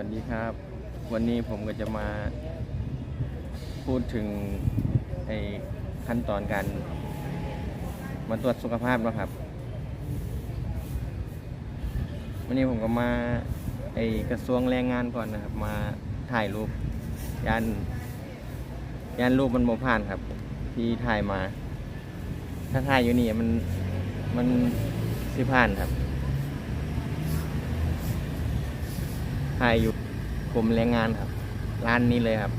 วัสดีครับ วันนี้ผมก็จะมาพูดถึงไอ้ขั้นตอนการมาตรวจสุขภาพนะครับ วันนี้ผมก็มาไอ้กระทรวงแรงงานก่อนนะครับ มาถ่ายรูปยานยานรูปมันโมผ่านครับ ที่ถ่ายมา ถ้าถ่ายอยู่นี่มันมันสิผ่านครับ ถ่ายอยู่กรมแรงงานครับ ร้านนี้เลยครับ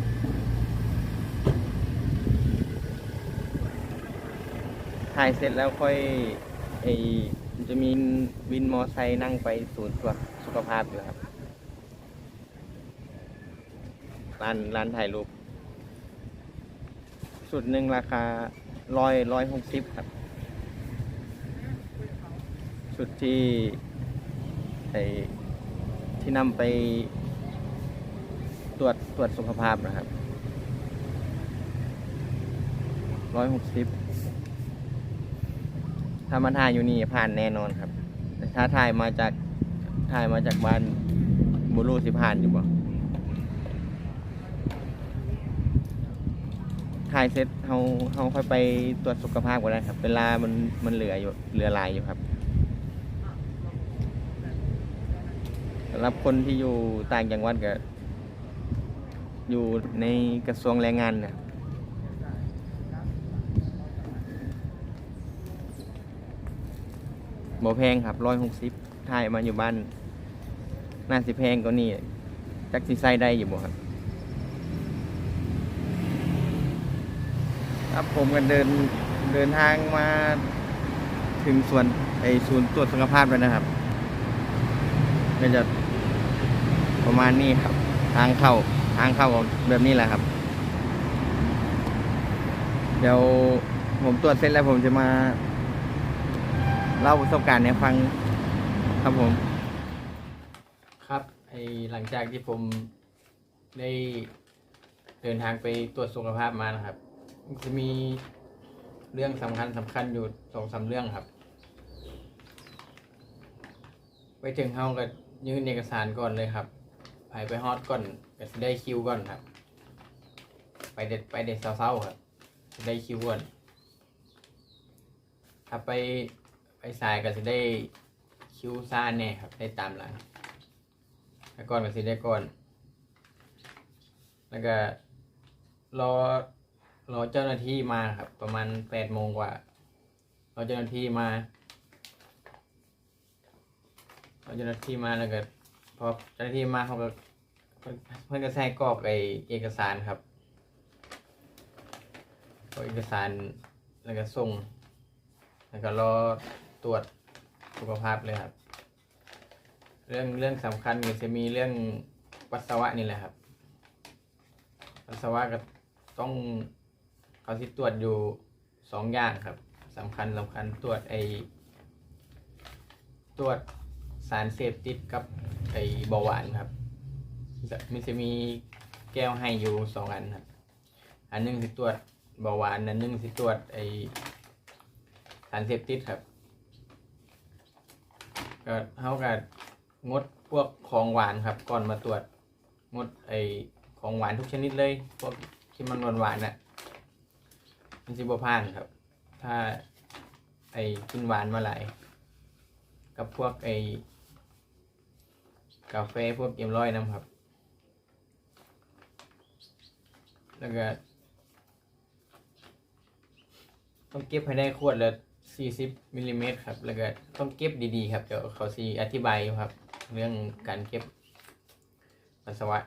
ถ่ายเสร็จแล้วค่อยไอจะมีวินมอไซค์นั่งไปศูนย์ตรวจสุขภาพอยู่ครับ ร้านร้านถ่ายรูปสุดหนึ่งราคาร้อยร้อยหกสิบครับชุดที่ไอ ที่นำไปตรวจตรวจสุขภาพนะครับร้อยหกสิบถ้ามาถ่ายอยู่นี่ผ่านแน่นอนครับแต่ถ้าถ่ายมาจากถ่ายมาจากบ้านบุรุษสิผ่านอยู่บ่ถ่ายเสร็จเราเราค่อยไปตรวจสุขภาพก็ได้ครับ เวลามันมันเหลืออยู่เหลือลายอยู่ครับำหรับคนที่อยู่ต่างจังหวัดก็อยู่ในกระทรวงแรงงานเนี่ยบ่แพงครับร้อยหกสิบถ่ายมาอยู่บ้านน่าสิแพงก็นี่จักสิใส่ได้อยู่บ่ครับครับผมก็เดินเดินทางมาถึงส่วนไอศูนย์ตรวจสุขภาพแล้วนะครับก็จะ ประมาณนี้ครับ ทางเข้าทางเข้าแบบนี้แหละครับ เดี๋ยวผมตรวจเสร็จแล้วผมจะมาเล่าประสบการณ์ให้ฟังครับผม ครับไอหลังจากที่ผมได้เดินทางไปตรวจสุขภาพมานะครับ จะมีเรื่องสำคัญสำคัญอยู่สองสามเรื่องครับ ไปถึงเฮาก็ยื่นเอกสารก่อนเลยครับ ไปไปฮอตก่อนก็สิได้คิวก่อนครับ ไปเด็ดไปเด็ดเศร้าๆครับสิได้คิวก่อน ถ้าไปไปสายก็สิได้คิวซ่าแน่ครับ ได้ตามหลังแล้วก่อนก็สิได้ก่อน แล้วก็รอรอเจ้าหน้าที่มาครับ ประมาณแปดโมงกว่า รอเจ้าหน้าที่มาพอเจ้าหน้าที่มาแล้วก็ พอเจ้าหน้าที่มาเขาก็เพิ่นเพื่อนก็ใส่กรอกไอเอกสารครับกรอกเอกสารแล้วก็ส่ง แล้วก็รอตรวจสุขภาพเลยครับ เรื่องเรื่องสำคัญก็จะมีเรื่องปัสสาวะนี่แหละครับ ปัสสาวะก็ต้องเขาที่ตรวจอยู่สองอย่างครับสำคัญสำคัญตรวจไอตรวจสารเสพติดกับ ไอเบาหวานครับจะมันจะมีแก้วให้อยู่สองอันครับ อันหนึงสิตรวจเบาหวานอันหนึงสิตรวจไอสารเสพติดครับก็เท่ากับงดพวกของหวานครับ ก่อนมาตรวจงดไอของหวานทุกชนิดเลย พวกที่มันหวานหวานๆน่ะมันสิบพานครับ ถ้าไอกินหวานมาหลายกับพวกไอ กาแฟพวกเกมร้อยน้ำครับ แล้วก็ต้องเก็บให้ได้ขวดละ40มิลลิเมตรครับ แล้วก็ต้องเก็บดีๆครับ เดี๋ยวเขาซีอธิบายครับ เรื่องการเก็บปัสสาวะ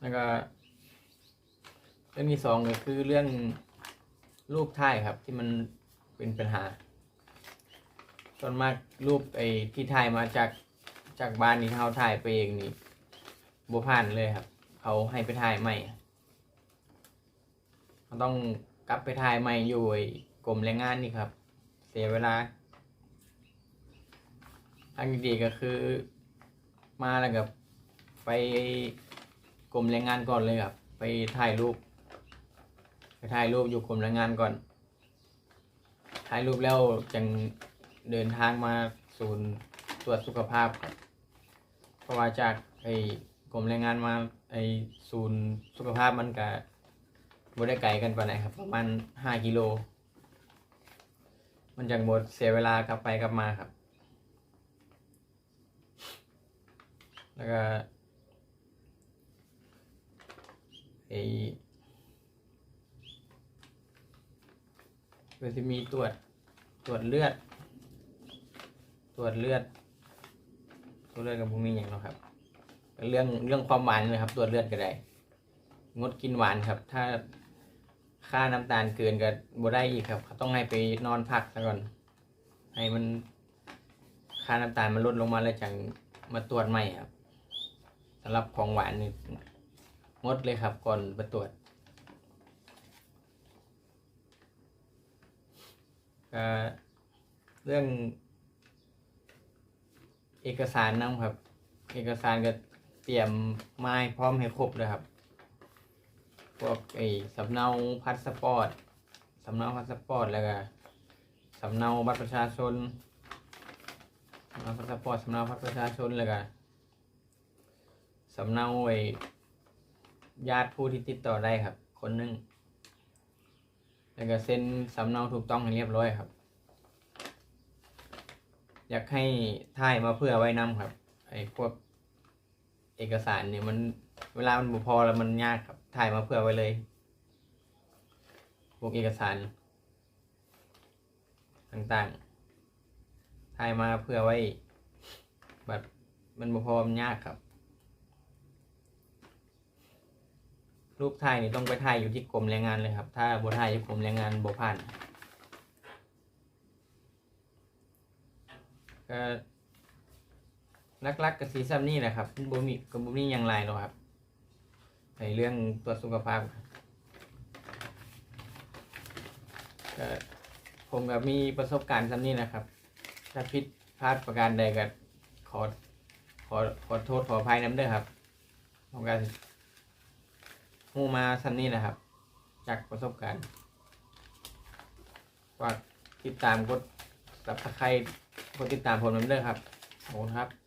แล้วก็เรื่องที่สองก็คือเรื่องรูปถ่ายครับที่มันเป็นปัญหา ส่วนมากรูปไอ้ที่ถ่ายมาจากจากบ้านนี้เขาถ่ายไปเองนี่บัผ่านเลยครับ เขาให้ไปถ่ายใหม่เขาต้องกลับไปถ่ายใหม่อยู่ไอ้กรมแรงงานนี่ครับ เสียเวลาทางดีก็คือ มาแล้วกับไปกรมแรงงานก่อนเลยครับ ไปถ่ายรูป ไปถ่ายรูปอยู่กรมแรงงานก่อนถ่ายรูปแล้วจึง เดินทางมาศูนย์ตรวจสุขภาพครับ เพราะว่าจากไอ้กรมแรงงานมาไอ้ศูนย์สุขภาพมันก็บ่ได้ไกลกันปานไหนครับ ประมาณห้ากิโล มันจังบดเสียเวลากลับไปกลับมาครับ แล้วก็ไอ้ก็จะมีตรวจตรวจเลือด ตรวจเลือดตรวจเลือดกับพวกนี้อย่างเนาะครับ เรื่องเรื่องความหวานเลยครับ ตรวจเลือดก็ได้ งดกินหวานครับ ถ้าค่าน้ำตาลเกินก็บ่ได้อีกครับ ต้องให้ไปนอนพักซะก่อน ให้มันค่าน้ำตาลมันลดลงมาแล้วจังมาตรวจใหม่ครับสำหรับของหวานนี่งดเลยครับ ก่อนไปตรวจก็เรื่อง เอกสารนะครับ เอกสารก็เตรียมไม้พร้อมให้ครบเลยครับ พวกไอ้สำเนาพาสปอร์ตสำเนาพาสปอร์ตแล้วก็สำเนาบัตรประชาชนสำเนาพาสปอร์ตสำเนาบัตรประชาชนแล้วก็สำเนาไอ้ญาติผู้ที่ติดต่อได้ครับ คนหนึงแล้วก็เซ็นสำเนาถูกต้องให้เรียบร้อยครับ อยากให้ถ่ายมาเพื่อไว้นำครับ ไอ้พวกเอกสารเนี่ยมันเวลามันบุพอแล้วมันยากครับถ่ายมาเพื่อไว้เลย พวกเอกสาร ต่างๆถ่ายมาเพื่อไว้แบบมันบุพอมันยากครับ รูปถ่ายนี่ต้องไปถ่ายอยู่ที่กรมแรงงานเลยครับ ถ้าบ่ถ่ายอยู่กรมแรงงานบ่ผ่าน ก็ลักๆกับสีซ้ำนี่แหละครับบ่มีก็บ่มีอย่างไรหรอกครับในเรื่องตรวจสุขภาพครับก็ผมก็มีประสบการณ์ซ้ำนี่นะครับ ถ้าผิดพลาดประการใดก็ขอขอขอโทษขออภัยน้ำเด้อครับผมก็หูมาซ้ำนี่นะครับ จากประสบการณ์ฝากติดตามกด subscribe กดติดตามผมน้ำเด้อครับขอบคุณครับ